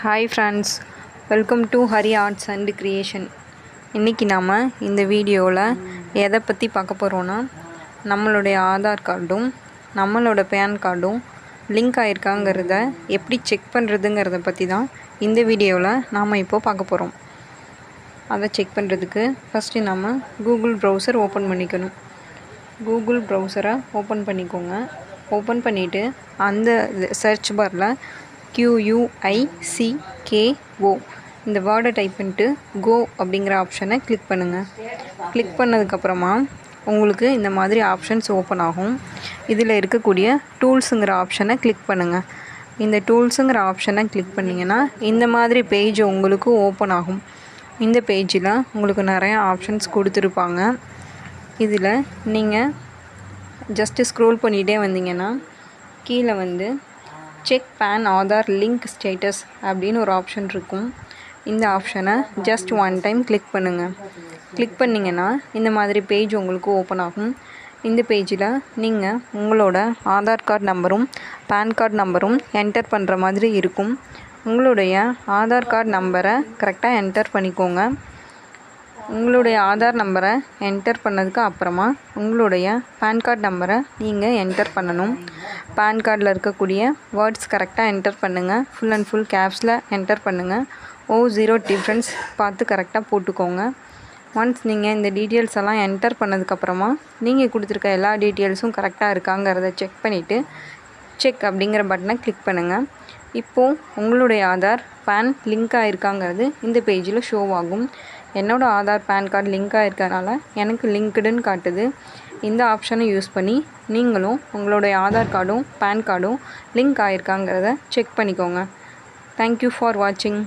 Hi friends welcome to Hari arts and creation இன்றைக்கி நாம் இந்த வீடியோவில் எதை பற்றி பார்க்க போகிறோன்னா நம்மளுடைய ஆதார் கார்டும் நம்மளோட பேன் கார்டும் லிங்க் ஆகிருக்காங்கிறத எப்படி செக் பண்ணுறதுங்கிறத பற்றி தான் இந்த வீடியோவில் நாம் இப்போது பார்க்க போகிறோம் அதை செக் பண்ணுறதுக்கு ஃபஸ்ட்டு நம்ம கூகுள் ப்ரௌசர் ஓப்பன் பண்ணிக்கணும். கூகுள் ப்ரௌசரை ஓப்பன் பண்ணிக்கோங்க. ஓப்பன் பண்ணிவிட்டு அந்த சர்ச் பாரில் QUICKO இந்த வேர்டை டைப் பண்ணிட்டு கோ அப்படிங்கிற ஆப்ஷனை கிளிக் பண்ணுங்கள் கிளிக் பண்ணதுக்கப்புறமா உங்களுக்கு இந்த மாதிரி ஆப்ஷன்ஸ் ஓப்பன் ஆகும். இதில் இருக்கக்கூடிய டூல்ஸுங்கிற ஆப்ஷனை கிளிக் பண்ணுங்கள் இந்த டூல்ஸுங்கிற ஆப்ஷனை கிளிக் பண்ணிங்கன்னா இந்த மாதிரி பேஜ் உங்களுக்கு ஓப்பன் ஆகும். இந்த பேஜில் உங்களுக்கு நிறைய ஆப்ஷன்ஸ் கொடுத்துருப்பாங்க. இதில் நீங்கள் ஜஸ்ட்டு ஸ்க்ரோல் பண்ணிகிட்டே வந்தீங்கன்னா கீழே வந்து check PAN Aadhaar link status அப்படின்னு ஒரு ஆப்ஷன் இருக்கும். இந்த ஆப்ஷனை ஜஸ்ட் ஒன் டைம் கிளிக் பண்ணுங்கள் கிளிக் பண்ணிங்கன்னா இந்த மாதிரி பேஜ் உங்களுக்கு ஓப்பன் ஆகும். இந்த பேஜில் நீங்கள் உங்களோட ஆதார் கார்டு நம்பரும் பேன் கார்டு நம்பரும் என்டர் பண்ணுற மாதிரி இருக்கும். உங்களுடைய ஆதார் கார்டு நம்பரை கரெக்டாக என்டர் பண்ணிக்கோங்க. உங்களுடைய ஆதார் நம்பரை என்டர் பண்ணதுக்கு அப்புறமா உங்களுடைய பேன் கார்டு நம்பரை நீங்கள் என்டர் பண்ணணும். பேன் கார்டில் இருக்கக்கூடிய வேர்ட்ஸ் கரெக்டாக என்டர் பண்ணுங்கள் ஃபுல் அண்ட் ஃபுல் கேப்ஸில் என்டர் பண்ணுங்கள் ஓ ஜீரோ டிஃப்ரென்ஸ் பார்த்து கரெக்டாக போட்டுக்கோங்க. ஒன்ஸ் நீங்கள் இந்த டீட்டெயில்ஸ் எல்லாம் என்டர் பண்ணதுக்கப்புறமா நீங்கள் கொடுத்துருக்க எல்லா டீட்டெயில்ஸும் கரெக்டாக இருக்காங்கிறத செக் பண்ணிவிட்டு செக் அப்படிங்கிற பட்டனை கிளிக் பண்ணுங்கள் இப்போது உங்களுடைய ஆதார் பேன் லிங்க் ஆகிருக்காங்கிறது இந்த பேஜில் ஷோ ஆகும். என்னோடய ஆதார் பேன் கார்டு லிங்க் ஆகிருக்கனால எனக்கு லிங்க்டுன்னு காட்டுது. இந்த ஆப்ஷனை யூஸ் பண்ணி நீங்களும் உங்களுடைய ஆதார் கார்டும் பேன் கார்டும் லிங்க் ஆகிருக்காங்கிறத செக் பண்ணிக்கோங்க. தேங்க்யூ ஃபார் வாட்சிங்